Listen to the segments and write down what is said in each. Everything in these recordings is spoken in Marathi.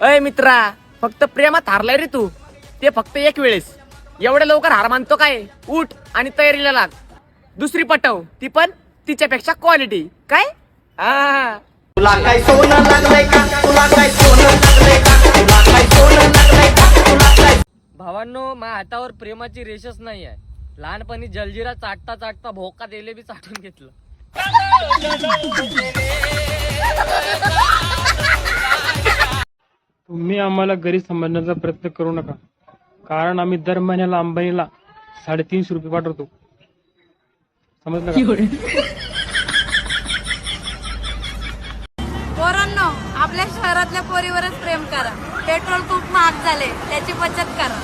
अय मित्रा फक्त प्रेमात हारलाय रे तू. ते फक्त एक वेळेस. एवढ्या लवकर हार मानतो काय? उठ आणि तयारीला लाग. दुसरी पटव ती पण तिच्यापेक्षा क्वालिटी काय? हा. तुला काय सोनं लागलंय का? तुला काय सोनं लागलंय का? तुला काय सोनं लागलंय का? तुला काय भावांनो माझ्या हातावर प्रेमाची रेषच नाही आहे. लहानपणी जलजिरा चाटता चाटता भोका दिले बी चाटून घेतलं. तुम्ही आम्हाला घरी समजण्याचा प्रयत्न करू नका. कारण आम्ही दर महिन्याला अंबानीला साडेतीनशे रुपये पाठवतो. समजलं का? पोरांनो आपल्या शहरातल्या पोरीवरच प्रेम करा. पेट्रोल खूप महाग झाले त्याची बचत करा.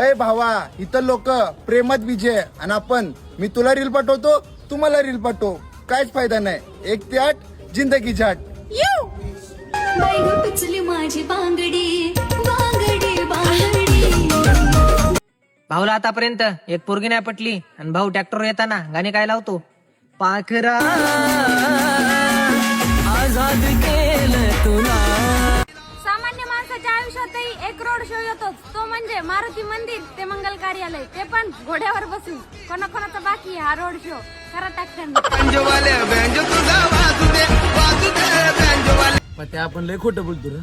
अय भावा इथं लोक प्रेमात विजय आणि आपण मी तुला रील पाठवतो तू मला रील पाठव. काहीच फायदा नाही. एक ते आठ जिंदगी झाट बाई गं पिचली माझी बांगडी बांगडी बांगडी. भाऊला आतापर्यंत एक पोरगी नाही पटली. आणि भाऊ ट्रॅक्टर येताना गाणे काय लावतो? पाखरा. येतोच. तो म्हणजे मारुती मंदिर ते मंगल कार्यालय ते पण घोड्यावर बसून. कोणाकोणाचा बाकी आहे हा रोड शो करा टाकतात पण ते आपण लय खोटं बोलतो रे.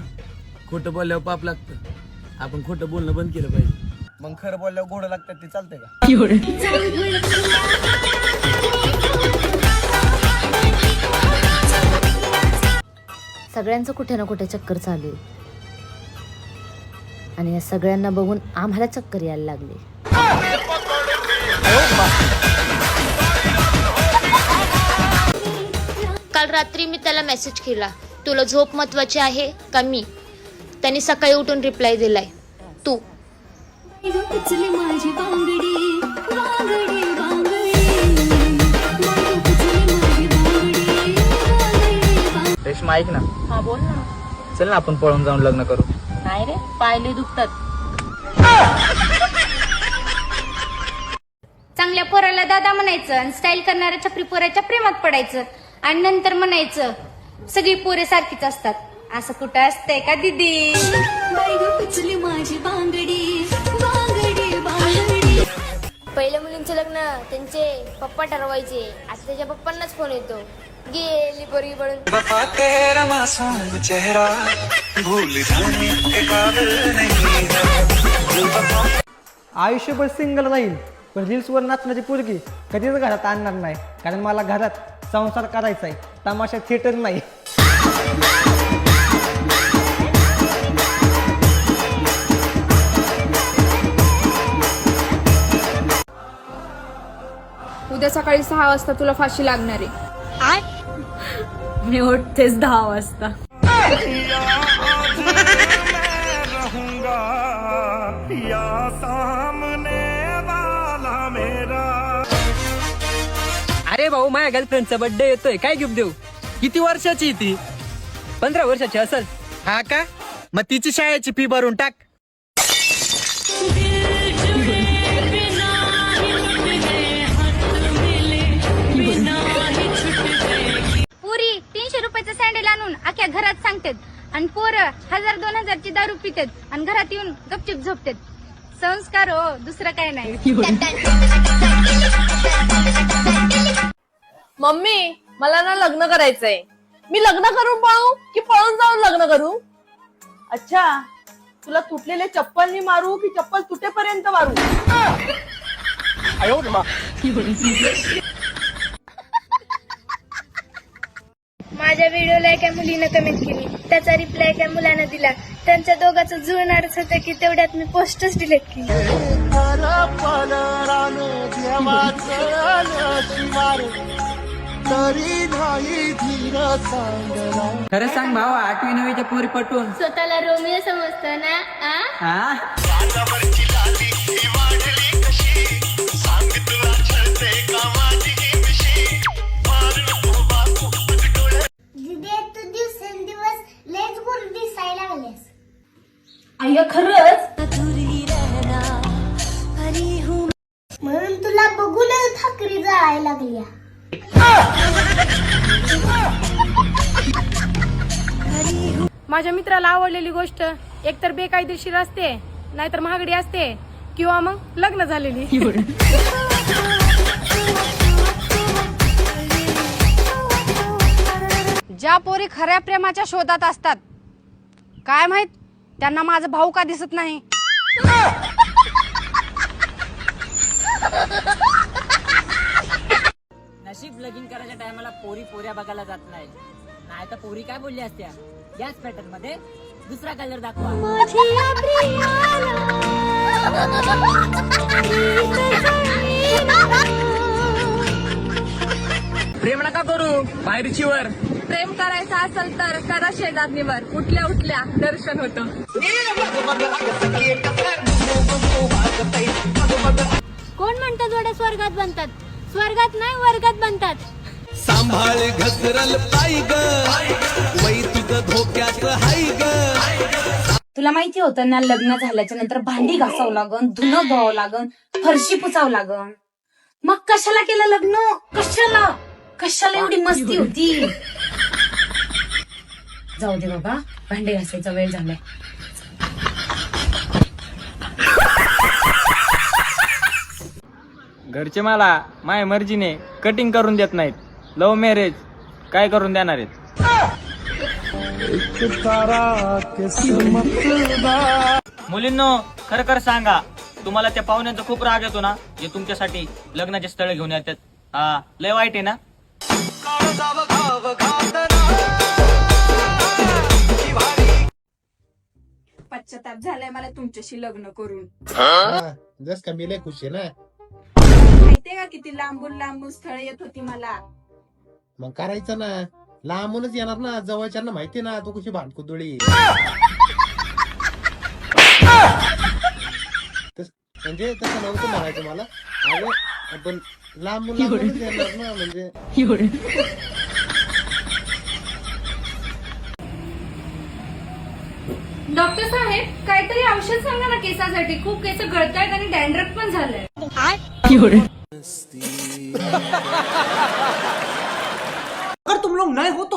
खोटं बोलल्यावर पाप लागतं. आपण खोटं बोलणं बंद केलं पाहिजे. मग खरं बोलल्यावर गोड लागतात ते चालतंय का? सगळ्यांचं कुठे ना कुठे चक्कर चालू आहे. आणि या सगळ्यांना बघून आम्हाला चक्कर यायला लागली. काल रात्री मी त्याला मेसेज केला तुला झोप महत्वाची आहे का मी? त्याने सकाळी उठून रिप्लाय दिलाय तू. रेश्मा ऐक ना. हा बोल ना. चल ना आपण पळून जाऊन लग्न करू. नाही रे पायले दुखतात. चांगल्या पोराला दादा म्हणायचं आणि स्टाईल करणाऱ्या छपरी पोराच्या प्रेमात पडायचं आणि नंतर म्हणायचं सगळी पोरे सारखीच असतात. असं कुठं असतंय का दिदी? पिचली माझी बांगडी बांगडी बांगडी. पहिल्या मुलींचे लग्न त्यांचे पप्पा ठरवायचे. आता त्याच्या पप्पांनाच फोन येतो. गेली पोरगी पडून आयुष्यभर सिंगल राहील पण रील्सवर नाचण्याची पोरगी कधीच घरात आणणार नाही. कारण मला घरात संसार करायचा आहे तमाशा थिएटर नाही. उद्या सकाळी सहा वाजता तुला फाशी लागणार आहे. मी उठतेच दहा वाजता. अरे भाऊ माझ्या गर्लफ्रेंडचा बर्थडे येतोय. काय गिफ्ट देऊ? किती वर्षाची ती? पंधरा वर्षाची असल. हा का? मग तिची शाळेची फी भरून टाक. सँडल आणून अख्ख्या घरात सांगतात. आणि पोरं हजार दोन हजारची दारू पितात आणि घरात येऊन गपचिप झोपतात. संस्कार हो दुसरं काय नाही. मम्मी मला ना लग्न करायचंय. मी लग्न करून पळू की पळून जाऊन लग्न करू? अच्छा तुला तुटलेले चप्पलनी मारू की चप्पल तुटेपर्यंत मारू? माझ्या व्हिडिओला एका मुलीनं कमेंट केली. त्याचा रिप्लाय एका मुलानं दिला. त्यांच्या दोघांचं जुळणारच होतं की तेवढ्यात मी पोस्टच डिलीट केली. खरं सांग भावा आठवी नववीच्या पोरी पटवून. स्वतःला रोमियो समजतं ना आ? हा माझ्या मित्राला आवडलेली गोष्ट एकतर बेकायदेशीर असते नाहीतर महागडी असते किंवा मग लग्न झालेली. ज्या पोरी खऱ्या प्रेमाच्या शोधात असतात काय माहीत त्यांना माझा भाऊ का दिसत नाही? नशीब लगीन करायच्या टायमाला पोरी पोऱ्या बघायला जात नाही नाही तर पोरी काय बोलली असत्या? याच पॅटर्नमध्ये दुसरा कलर दाखवा. प्रेम नका करू बाहेरचीवर प्रेम करायचं असेल तर करा शेजारणीवर. उठल्या उठल्या दर्शन होतं. कोण म्हणतात जोड्या स्वर्गात बनतात? स्वर्गात नाही वर्गात बनतात. सांभाळ घसरल पाय ग. वै तुझं धोक्यात हाय ग. तुला माहिती होतं ना लग्न झाल्याच्यानंतर भांडी घासावं लागन धुणं धुवावं लागन फरशी पुसावं लागन. मग कशाला केलं लग्न? कशाला? कशाला एवढी मस्ती होती? जाऊ दे बाबा भांडे घासायचा वेळ झालाय. घरचे मला माय मर्जीने कटिंग करून देत नाहीत. लव्ह मॅरेज काय करून देणार आहेत? मुलींनो खरं खरं सांगा तुम्हाला त्या पाहुण्यांचा खूप राग येतो ना जे तुमच्यासाठी लग्नाचे स्थळ घेऊन येतात. हा लय वाईट आहे ना? पश्चाताप झालाय मला तुमच्याशी लग्न करून. जस का मी लय खुश आहे ना. माहितीये का किती लांबून लांबून स्थळ येत होती मला? मग करायचं ना. लांबूनच येणार ना. जवळच्यांना माहिती ना. तू कशी भांडकुदुळी तस- म्हणजे तसं नव्हतं म्हणायचं मला. आपण लांबून लांबूनच येणार ना म्हणजे. डॉक्टर साहेब काहीतरी औषध सांगा ना केसासाठी. खूप केस गळतायत आणि डॅन्ड्रफ पण झालंय अगर तुम लोग नए हो तो